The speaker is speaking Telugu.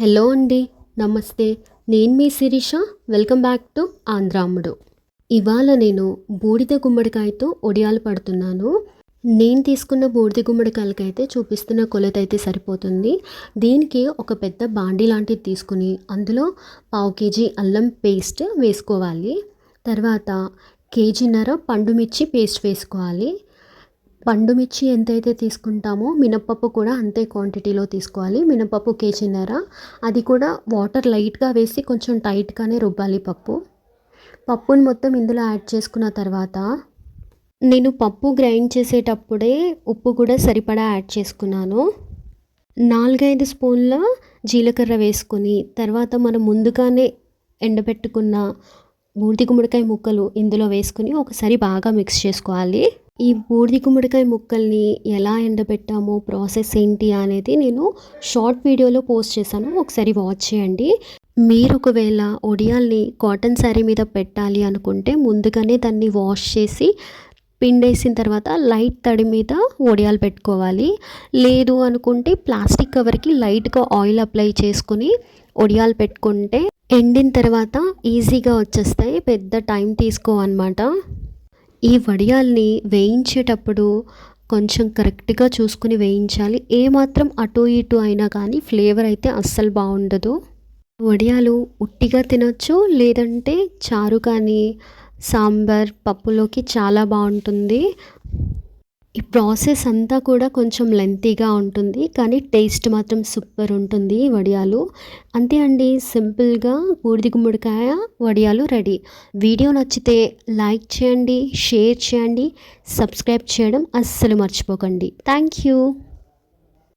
హలో అండి నమస్తే. నేను మీ శిరీష వెల్కమ్ బ్యాక్ టు ఆంధ్రాముడు. ఇవాళ నేను బూడిద గుమ్మడికాయతో ఒడియాలు పడుతున్నాను. నేను తీసుకున్న బూడిద గుమ్మడికాయలకైతే చూపిస్తున్న కొలత అయితే సరిపోతుంది. దీనికి ఒక పెద్ద బాండీ లాంటిది తీసుకుని అందులో పావు కేజీ అల్లం పేస్ట్ వేసుకోవాలి. తర్వాత కేజీన్నర పండుమిర్చి పేస్ట్ వేసుకోవాలి. పండు మిర్చి ఎంతైతే తీసుకుంటామో మినప్పప్పు కూడా అంతే క్వాంటిటీలో తీసుకోవాలి. మినపప్పు కేజీన్నర. అది కూడా వాటర్ లైట్గా వేసి కొంచెం టైట్గానే రుబ్బాలి పప్పు. పప్పుని మొత్తం ఇందులో యాడ్ చేసుకున్న తర్వాత నేను పప్పు గ్రైండ్ చేసేటప్పుడే ఉప్పు కూడా సరిపడా యాడ్ చేసుకున్నాను. నాలుగైదు స్పూన్ల జీలకర్ర వేసుకొని తర్వాత మనం ముందుగానే ఎండబెట్టుకున్న బూడిద గుమ్మడికాయ ముక్కలు ఇందులో వేసుకుని ఒకసారి బాగా మిక్స్ చేసుకోవాలి. ఈ బూడిది గుమ్మడికాయ ముక్కల్ని ఎలా ఎండబెట్టామో ప్రాసెస్ ఏంటి అనేది నేను షార్ట్ వీడియోలో పోస్ట్ చేశాను. ఒకసారి వాచ్ చేయండి. మీరు ఒకవేళ ఒడియాల్ని కాటన్ శారీ మీద పెట్టాలి అనుకుంటే ముందుగానే దాన్ని వాష్ చేసి పిండేసిన తర్వాత లైట్ తడి మీద ఒడియాలు పెట్టుకోవాలి. లేదు అనుకుంటే ప్లాస్టిక్ కవర్కి లైట్గా ఆయిల్ అప్లై చేసుకుని ఒడియాలు పెట్టుకుంటే ఎండిన తర్వాత ఈజీగా వచ్చేస్తాయి. పెద్ద టైం తీసుకోవన్నమాట. ఈ వడియాల్ని వేయించేటప్పుడు కొంచెం కరెక్ట్గా చూసుకుని వేయించాలి. ఏమాత్రం అటు ఇటు అయినా కానీ ఫ్లేవర్ అయితే అస్సలు బాగుండదు. వడియాలు ఉట్టిగా తినొచ్చు లేదంటే చారు కానీ సాంబార్ పప్పులోకి చాలా బాగుంటుంది. ఈ ప్రాసెస్ అంతా కూడా కొంచెం లెంతీగా ఉంటుంది కానీ టేస్ట్ మాత్రం సూపర్ ఉంటుంది వడియాలు. అంతే అండి సింపుల్గా బూడిద గుమ్మడికాయ వడియాలు రెడీ. వీడియో నచ్చితే లైక్ చేయండి షేర్ చేయండి సబ్స్క్రైబ్ చేయడం అస్సలు మర్చిపోకండి. Thank you